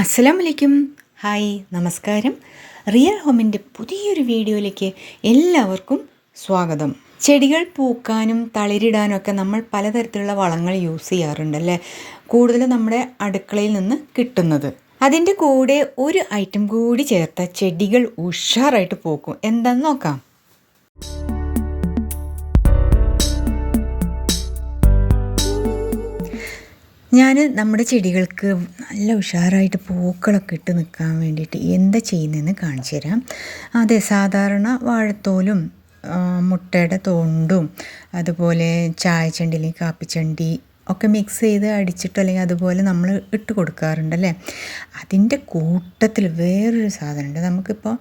അസ്സലാം വലൈക്കും ഹായ് നമസ്കാരം. റിയൽ ഹോമിന്റെ പുതിയൊരു വീഡിയോയിലേക്ക് എല്ലാവർക്കും സ്വാഗതം. ചെടികൾ പൂക്കാനും തളിരിടാനും ഒക്കെ നമ്മൾ പലതരത്തിലുള്ള വളങ്ങൾ യൂസ് ചെയ്യാറുണ്ട് അല്ലേ? കൂടുതലും നമ്മുടെ അടുക്കളയിൽ നിന്ന് കിട്ടുന്നത്. അതിന്റെ കൂടെ ഒരു ഐറ്റം കൂടി ചേർത്ത ചെടികൾ ഉഷാറായിട്ട് പൂക്കും. എന്താണെന്ന് നോക്കാം. ഞാൻ നമ്മുടെ ചെടികൾക്ക് നല്ല ഉഷാറായിട്ട് പൂക്കളൊക്കെ ഇട്ട് നിൽക്കാൻ വേണ്ടിയിട്ട് എന്താ ചെയ്യുന്നതെന്ന് കാണിച്ചു തരാം. അതെ സാധാരണ വാഴത്തോലും മുട്ടയുടെ തൊണ്ടും അതുപോലെ ചായച്ചണ്ടിയിൽ കാപ്പിച്ചണ്ടി ഒക്കെ മിക്സ് ചെയ്ത് അടിച്ചിട്ട് അല്ലെങ്കിൽ അതുപോലെ നമ്മൾ ഇട്ട് കൊടുക്കാറുണ്ടല്ലേ അതിന്റെ കൂട്ടത്തിൽ വേറൊരു സാധനമുണ്ട്. നമുക്കിപ്പോൾ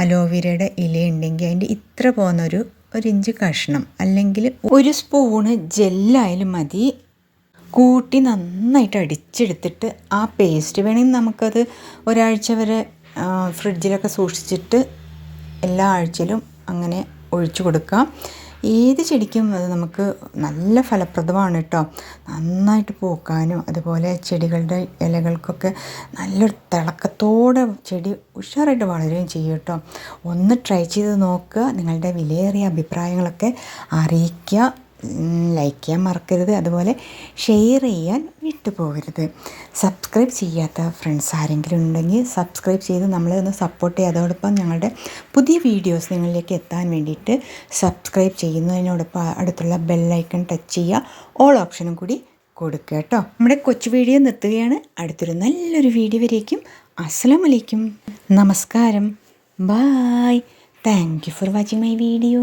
അലോവേരയുടെ ഇല ഉണ്ടെങ്കിൽ അതിന്റെ ഇത്ര പോകുന്നൊരു ഒരു ഇഞ്ച് കഷ്ണം അല്ലെങ്കിൽ ഒരു സ്പൂണ് ജെല്ലായാലും മതി. കൂട്ടി നന്നായിട്ട് അടിച്ചെടുത്തിട്ട് ആ പേസ്റ്റ് വേണമെങ്കിൽ നമുക്കത് ഒരാഴ്ച വരെ ഫ്രിഡ്ജിലൊക്കെ സൂക്ഷിച്ചിട്ട് എല്ലാ ആഴ്ചയിലും അങ്ങനെ ഒഴിച്ചു കൊടുക്കാം ഏത് ചെടിക്കും അത് നമുക്ക് നല്ല ഫലപ്രദമാണ് കേട്ടോ. നന്നായിട്ട് പൂക്കാനും അതുപോലെ ചെടികളുടെ ഇലകൾക്കൊക്കെ നല്ലൊരു തിളക്കത്തോടെ ചെടി ഉഷാറായിട്ട് വളരുകയും ചെയ്യും കേട്ടോ. ഒന്ന് ട്രൈ ചെയ്ത് നോക്കുക നിങ്ങളുടെ വിലയേറിയ അഭിപ്രായങ്ങളൊക്കെ അറിയിക്കുക. ലൈക്ക് ചെയ്യാൻ മറക്കരുത്. അതുപോലെ ഷെയർ ചെയ്യാൻ വിട്ടുപോകരുത്. സബ്സ്ക്രൈബ് ചെയ്യാത്ത ഫ്രണ്ട്സ് ആരെങ്കിലും ഉണ്ടെങ്കിൽ സബ്സ്ക്രൈബ് ചെയ്ത് നമ്മളെ ഒന്ന് സപ്പോർട്ട് ചെയ്യുക. അതോടൊപ്പം ഞങ്ങളുടെ പുതിയ വീഡിയോസ് നിങ്ങളിലേക്ക് എത്താൻ വേണ്ടിയിട്ട് സബ്സ്ക്രൈബ് ചെയ്യുന്നതിനോടൊപ്പം അടുത്തുള്ള ബെല്ലൈക്കൺ ടച്ച് ചെയ്യുക. ഓൾ ഓപ്ഷനും കൂടി കൊടുക്കുക കേട്ടോ. നമ്മുടെ കൊച്ചു വീഡിയോ നിർത്തുകയാണ്. അടുത്തൊരു നല്ലൊരു വീഡിയോ വരേക്കും. അസ്സലാം നമസ്കാരം. Bye thank you for watching my video